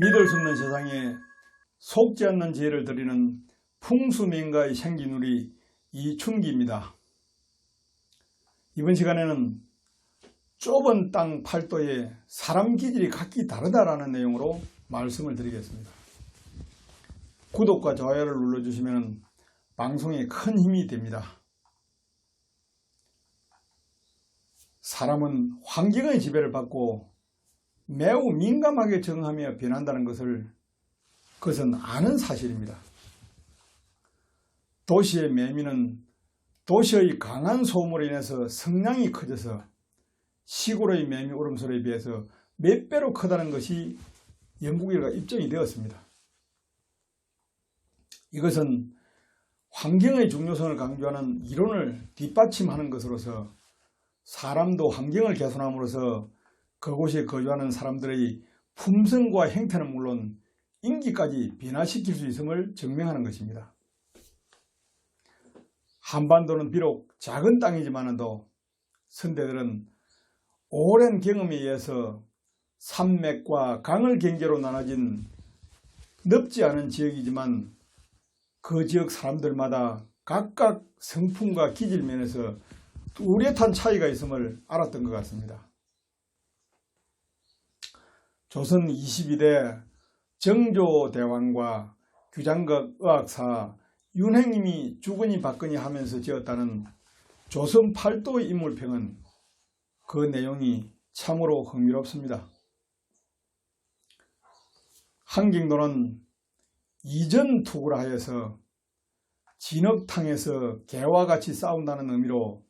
믿을 수 없는 세상에 속지 않는 지혜를 드리는 풍수민가의 생기누리 이춘기입니다. 이번 시간에는 좁은 땅 팔도에 사람 기질이 각기 다르다라는 내용으로 말씀을 드리겠습니다. 구독과 좋아요를 눌러주시면 방송에 큰 힘이 됩니다. 사람은 환경의 지배를 받고 매우 민감하게 적응하며 변한다는 것을 그것은 아는 사실입니다. 도시의 매미는 도시의 강한 소음으로 인해서 성량이 커져서 시골의 매미 울음소리에 비해서 몇 배로 크다는 것이 연구 결과 입증이 되었습니다. 이것은 환경의 중요성을 강조하는 이론을 뒷받침하는 것으로서 사람도 환경을 개선함으로써 그곳에 거주하는 사람들의 품성과 행태는 물론 인기까지 변화시킬 수 있음을 증명하는 것입니다. 한반도는 비록 작은 땅이지만도 선대들은 오랜 경험에 의해서 산맥과 강을 경계로 나눠진 넓지 않은 지역이지만 그 지역 사람들마다 각각 성품과 기질 면에서 뚜렷한 차이가 있음을 알았던 것 같습니다. 조선 22대 정조대왕과 규장각 의학사 윤행님이 주거니 받거니 하면서 지었다는 조선 팔도의 인물평은 그 내용이 참으로 흥미롭습니다. 한경도는 이전 투구라 하여서 진흙탕에서 개와 같이 싸운다는 의미로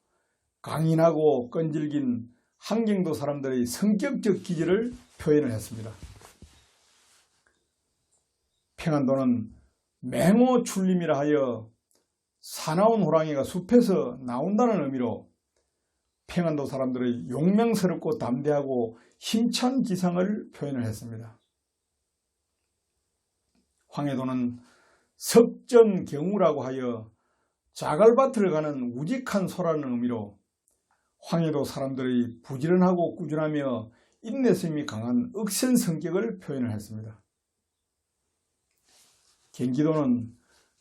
강인하고 끈질긴 한경도 사람들의 성격적 기질을 표현을 했습니다. 평안도는 맹호 출림이라 하여 사나운 호랑이가 숲에서 나온다는 의미로 평안도 사람들의 용맹스럽고 담대하고 힘찬 기상을 표현을 했습니다. 황해도는 석전경우라고 하여 자갈밭을 가는 우직한 소라는 의미로 황해도 사람들의 부지런하고 꾸준하며 인내심이 강한 억센 성격을 표현을 했습니다. 경기도는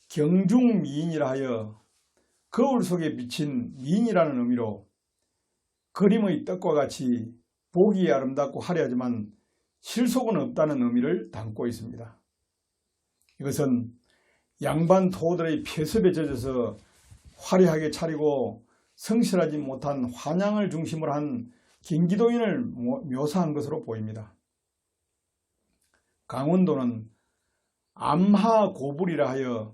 경중미인이라 하여 거울 속에 비친 미인이라는 의미로 그림의 떡과 같이 보기 아름답고 화려하지만 실속은 없다는 의미를 담고 있습니다. 이것은 양반 토들의 폐습에 젖어서 화려하게 차리고 성실하지 못한 환양을 중심으로 한 경기도인을 묘사한 것으로 보입니다. 강원도는 암하 고불이라 하여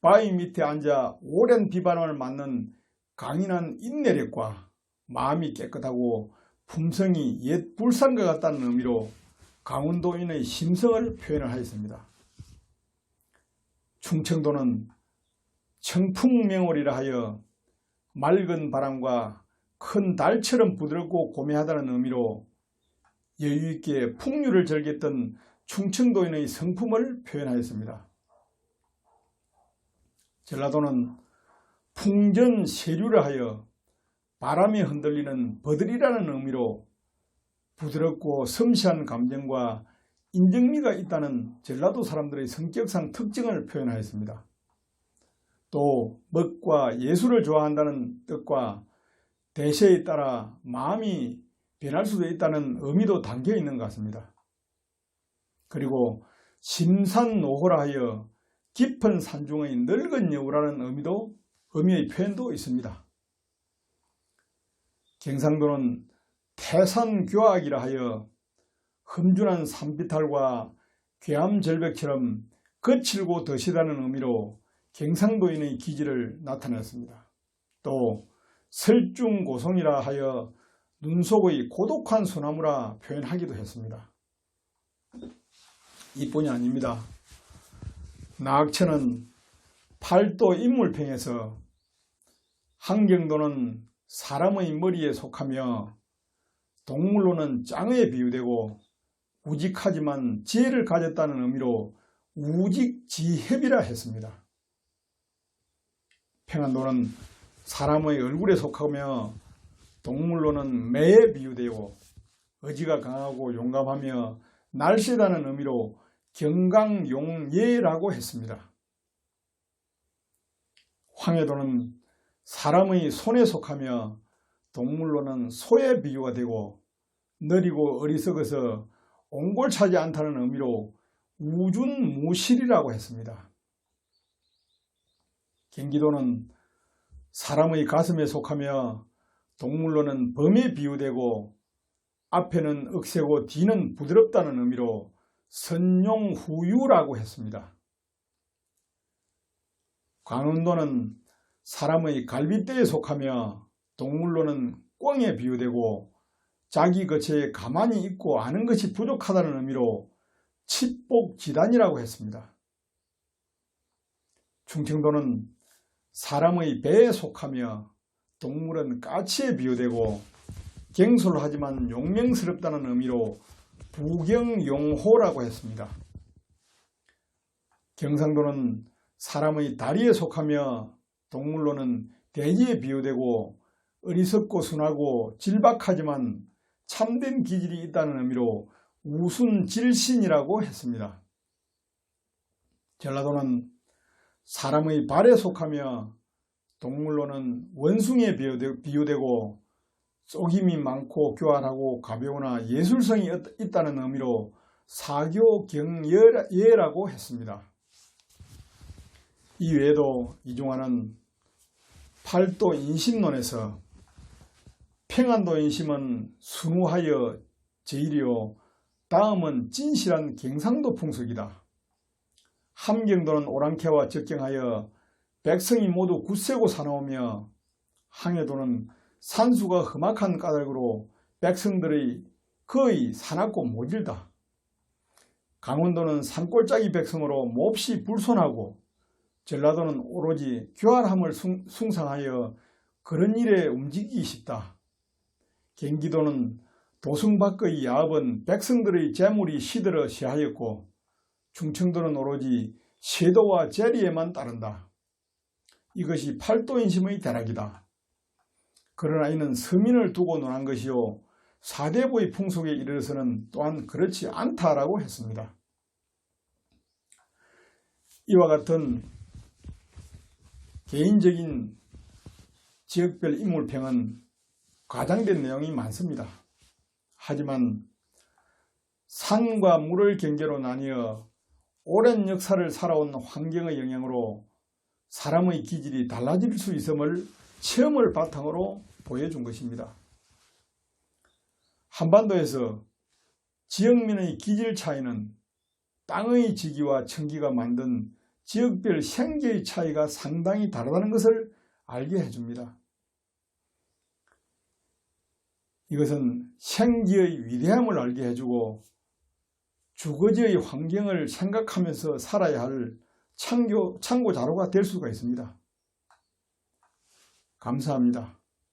바위 밑에 앉아 오랜 비바람을 맞는 강인한 인내력과 마음이 깨끗하고 품성이 옛 불산과 같다는 의미로 강원도인의 심성을 표현을 하였습니다. 충청도는 청풍명월이라 하여 맑은 바람과 큰 달처럼 부드럽고 고매하다는 의미로 여유있게 풍류를 즐겼던 충청도인의 성품을 표현하였습니다. 전라도는 풍전 세류를 하여 바람에 흔들리는 버들이라는 의미로 부드럽고 섬세한 감정과 인정미가 있다는 전라도 사람들의 성격상 특징을 표현하였습니다. 또 먹과 예술을 좋아한다는 뜻과 대세에 따라 마음이 변할 수도 있다는 의미도 담겨 있는 것 같습니다. 그리고 심산노호라 하여 깊은 산중의 늙은 여우라는 의미도 의미의 표현도 있습니다. 경상도는 태산교악이라 하여 흠준한 산비탈과 괴암절벽처럼 거칠고 더시다는 의미로 경상도인의 기질을 나타냈습니다. 또 설중고송이라 하여 눈속의 고독한 소나무라 표현하기도 했습니다. 이뿐이 아닙니다. 나학천은 팔도 인물평에서 한경도는 사람의 머리에 속하며 동물로는 짱에 비유되고 우직하지만 지혜를 가졌다는 의미로 우직지협이라 했습니다. 평안도는 사람의 얼굴에 속하며 동물로는 매에 비유되고 의지가 강하고 용감하며 날씨라는 의미로 경강용예라고 했습니다. 황해도는 사람의 손에 속하며 동물로는 소의 비유가 되고 느리고 어리석어서 옹골차지 않다는 의미로 우준무실이라고 했습니다. 경기도는 사람의 가슴에 속하며 동물로는 범에 비유되고 앞에는 억세고 뒤는 부드럽다는 의미로 선용후유라고 했습니다. 강원도는 사람의 갈빗대에 속하며 동물로는 꿩에 비유되고 자기 거처에 가만히 있고 아는 것이 부족하다는 의미로 칩복지단이라고 했습니다. 충청도는 사람의 배에 속하며 동물은 까치에 비유되고 갱소를 하지만 용맹스럽다는 의미로 부경용호라고 했습니다. 경상도는 사람의 다리에 속하며 동물로는 돼지에 비유되고 어리석고 순하고 질박하지만 참된 기질이 있다는 의미로 우순질신이라고 했습니다. 전라도는 사람의 발에 속하며 동물로는 원숭이에 비유되고 쏘김이 많고 교활하고 가벼우나 예술성이 있다는 의미로 사교경예라고 했습니다. 이 외에도 이중화는 팔도 인심론에서 평안도 인심은 순우하여 제일이요 다음은 진실한 경상도 풍속이다. 함경도는 오랑캐와 적경하여 백성이 모두 굳세고 사나우며 항해도는 산수가 험악한 까닭으로 백성들의 거의 사납고 모질다. 강원도는 산골짜기 백성으로 몹시 불손하고 전라도는 오로지 교활함을 숭 상하여 그런 일에 움직이기 쉽다. 경기도는 도성 밖의 야업은 백성들의 재물이 시들어 시하였고 충청도는 오로지 쇄도와 재리에만 따른다. 이것이 팔도인심의 대락이다. 그러나 이는 서민을 두고 논한 것이요 사대부의 풍속에 이르러서는 또한 그렇지 않다라고 했습니다. 이와 같은 개인적인 지역별 인물평은 과장된 내용이 많습니다. 하지만 산과 물을 경계로 나뉘어 오랜 역사를 살아온 환경의 영향으로 사람의 기질이 달라질 수 있음을 체험을 바탕으로 보여준 것입니다. 한반도에서 지역민의 기질 차이는 땅의 지기와 청기가 만든 지역별 생계의 차이가 상당히 다르다는 것을 알게 해줍니다. 이것은 생기의 위대함을 알게 해주고 주거지의 환경을 생각하면서 살아야 할 참고, 참고 자료가 될 수가 있습니다. 감사합니다.